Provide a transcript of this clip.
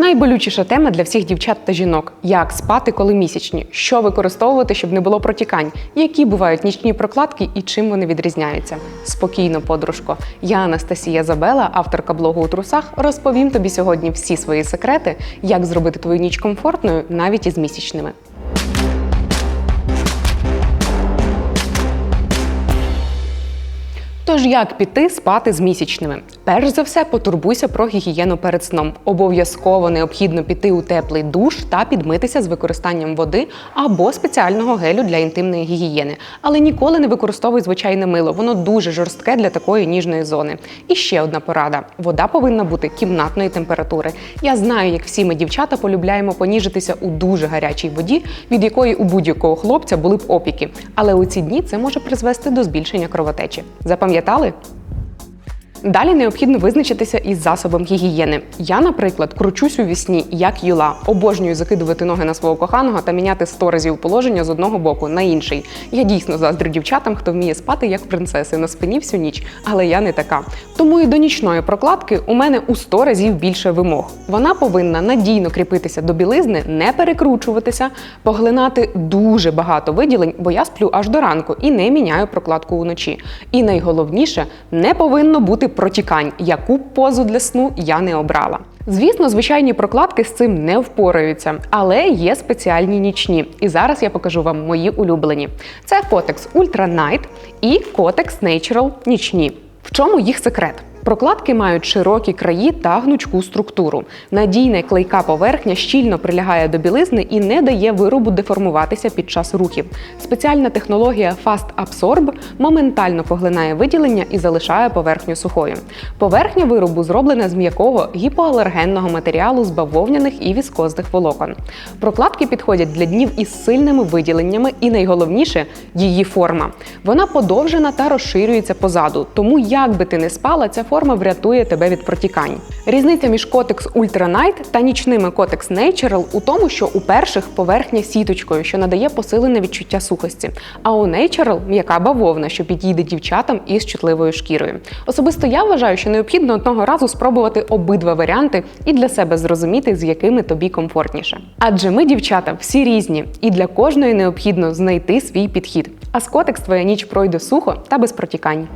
Найболючіша тема для всіх дівчат та жінок: як спати, коли місячні, що використовувати, щоб не було протікань, які бувають нічні прокладки і чим вони відрізняються. Спокійно, подружко. Я Анастасія Забела, авторка блогу у трусах, розповім тобі сьогодні всі свої секрети, як зробити твою ніч комфортною навіть із місячними. Тож як піти спати з місячними? Перш за все, потурбуйся про гігієну перед сном. Обов'язково необхідно піти у теплий душ та підмитися з використанням води або спеціального гелю для інтимної гігієни. Але ніколи не використовуй звичайне мило, воно дуже жорстке для такої ніжної зони. І ще одна порада: вода повинна бути кімнатної температури. Я знаю, як всі ми дівчата полюбляємо поніжитися у дуже гарячій воді, від якої у будь-якого хлопця були б опіки. Але у ці дні це може призвести до збільшення кровотечі. Запам'ятали? Далі необхідно визначитися із засобом гігієни. Я, наприклад, кручусь у вісні, як юла, обожнюю закидувати ноги на свого коханого та міняти сто разів положення з одного боку на інший. Я дійсно заздрю дівчатам, хто вміє спати як принцеси на спині всю ніч, але я не така. Тому і до нічної прокладки у мене у 100 разів більше вимог. Вона повинна надійно кріпитися до білизни, не перекручуватися, поглинати дуже багато виділень, бо я сплю аж до ранку і не міняю прокладку уночі. І найголовніше, не повинно бути протікань, яку позу для сну я не обрала. Звісно, звичайні прокладки з цим не впораються, але є спеціальні нічні. І зараз я покажу вам мої улюблені. Це Kotex Ultra Night і Kotex Natural нічні. В чому їх секрет? Прокладки мають широкі краї та гнучку структуру. Надійна клейка поверхня щільно прилягає до білизни і не дає виробу деформуватися під час рухів. Спеціальна технологія Fast Absorb моментально поглинає виділення і залишає поверхню сухою. Поверхня виробу зроблена з м'якого гіпоалергенного матеріалу з бавовняних і віскозних волокон. Прокладки підходять для днів із сильними виділеннями, і найголовніше її форма. Вона подовжена та розширюється позаду. Тому, як би ти не спала, ця форма врятує тебе від протікань. Різниця між Kotex Ultra Night та нічними Kotex Natural у тому, що у перших поверхня сіточкою, що надає посилене відчуття сухості. А у Natural м'яка бавовна, що підійде дівчатам із чутливою шкірою. Особисто я вважаю, що необхідно одного разу спробувати обидва варіанти і для себе зрозуміти, з якими тобі комфортніше. Адже ми, дівчата, всі різні, і для кожної необхідно знайти свій підхід. А з Kotex твоя ніч пройде сухо та без протікань.